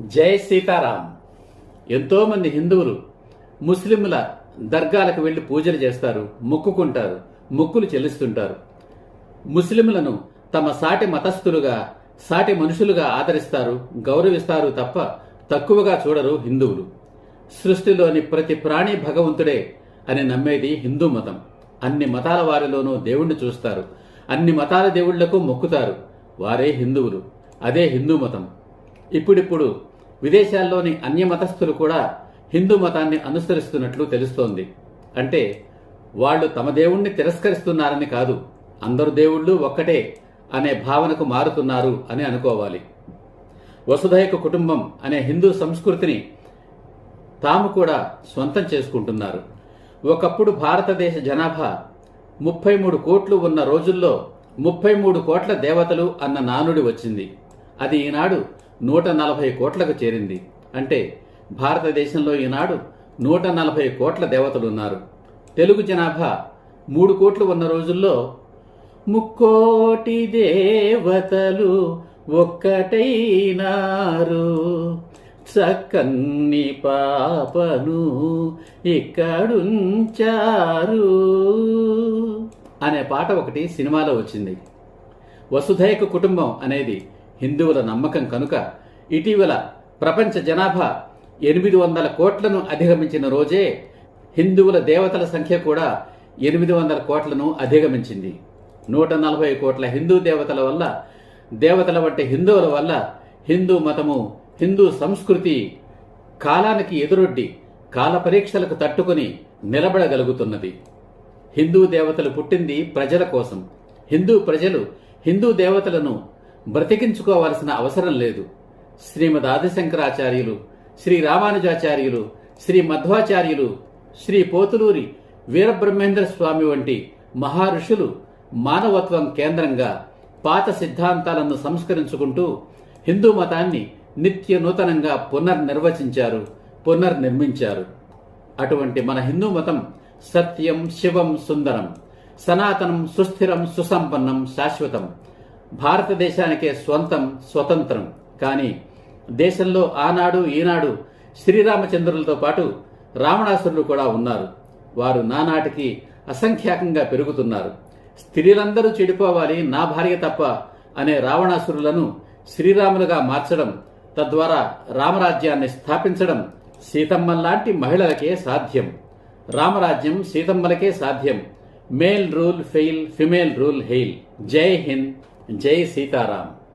జై సీతారాం. ఎంతోమంది హిందువులు ముస్లింల దర్గాలకు వెళ్ళి పూజలు చేస్తారు మొక్కుకుంటారు మొక్కులు చెల్లిస్తుంటారు. ముస్లింలను తమ సాటి మతస్థులుగా సాటి మనుషులుగా ఆదరిస్తారు గౌరవిస్తారు తప్ప తక్కువగా చూడరు హిందువులు. సృష్టిలోని ప్రతి ప్రాణి భగవంతుడే అని నమ్మేది హిందూ మతం. అన్ని మతాల వారిలోనూ దేవుణ్ణి చూస్తారు. అన్ని మతాల దేవుళ్ళకు మొక్కుతారు. వారే హిందువులు. అదే హిందూ మతం. ఇప్పుడిప్పుడు విదేశాల్లోని అన్య మతస్థులు కూడా హిందూ మతాన్ని అనుసరిస్తున్నట్లు తెలుస్తోంది. అంటే వాళ్ళు తమ దేవుణ్ణి తిరస్కరిస్తున్నారని కాదు అందరు దేవుళ్ళు ఒక్కటే అనే భావనకు మారుతున్నారు అని అనుకోవాలి. వసుధైక కుటుంబం అనే హిందూ సంస్కృతిని తాము కూడా స్వంతం చేసుకుంటున్నారు. ఒకప్పుడు భారతదేశ జనాభా ముప్పై మూడు కోట్లు ఉన్న రోజుల్లో ముప్పై మూడు కోట్ల దేవతలు అన్న నానుడి వచ్చింది. అది ఈనాడు నూట నలభై కోట్లకు చేరింది. అంటే భారతదేశంలో ఈనాడు నూట నలభై కోట్ల దేవతలున్నారు. తెలుగు జనాభా మూడు కోట్లు ఉన్న రోజుల్లో ముక్కోటి దేవతలు ఒక్కటైనారు. చక్కన్ని పాపను ఇక్కడుంచారు అనే పాట ఒకటి సినిమాలో వచ్చింది. వసుధైక కుటుంబం అనేది హిందువుల నమ్మకం కనుక ఇటీవల ప్రపంచ జనాభా ఎనిమిది వందల కోట్లను అధిగమించిన రోజే హిందువుల దేవతల సంఖ్య కూడా ఎనిమిది వందల కోట్లను అధిగమించింది. నూట నలభై కోట్ల హిందూ దేవతల వల్ల దేవతల వంటి హిందువుల వల్ల హిందూ మతము హిందూ సంస్కృతి కాలానికి ఎదురొడ్డి కాల పరీక్షలకు తట్టుకొని నిలబడగలుగుతున్నది. హిందూ దేవతలు పుట్టింది ప్రజల కోసం. హిందూ ప్రజలు హిందూ దేవతలను బ్రతికించుకోవాల్సిన అవసరం లేదు. శ్రీమద్ ఆదిశంకరాచార్యులు శ్రీ రామానుజాచార్యులు శ్రీ మధ్వాచార్యులు శ్రీ పోతులూరి వీరబ్రహ్మేంద్ర స్వామి వంటి మహారుషులు మానవత్వం కేంద్రంగా పాత సిద్ధాంతాలను సంస్కరించుకుంటూ హిందూ మతాన్ని నిత్య నూతనంగా పునర్నిర్వచించారు పునర్నిర్మించారు. అటువంటి మన హిందూ మతం సత్యం శివం సుందరం సనాతనం సుస్థిరం సుసంపన్నం శాశ్వతం. భారతదేశానికే స్వంతం స్వతంత్రం. కానీ దేశంలో ఆనాడు ఈనాడు శ్రీరామచంద్రులతో పాటు రావణాసురులు కూడా ఉన్నారు. వారు నానాటికి అసంఖ్యాకంగా పెరుగుతున్నారు. స్త్రీలందరూ చెడిపోవాలి నా భార్య తప్ప అనే రావణాసురులను శ్రీరాములుగా మార్చడం తద్వారా రామరాజ్యాన్ని స్థాపించడం సీతమ్మల్లాంటి మహిళలకే సాధ్యం. రామరాజ్యం సీతమ్మలకే సాధ్యం. Male rule fail female rule hail. జై హింద్. జై సీతారాం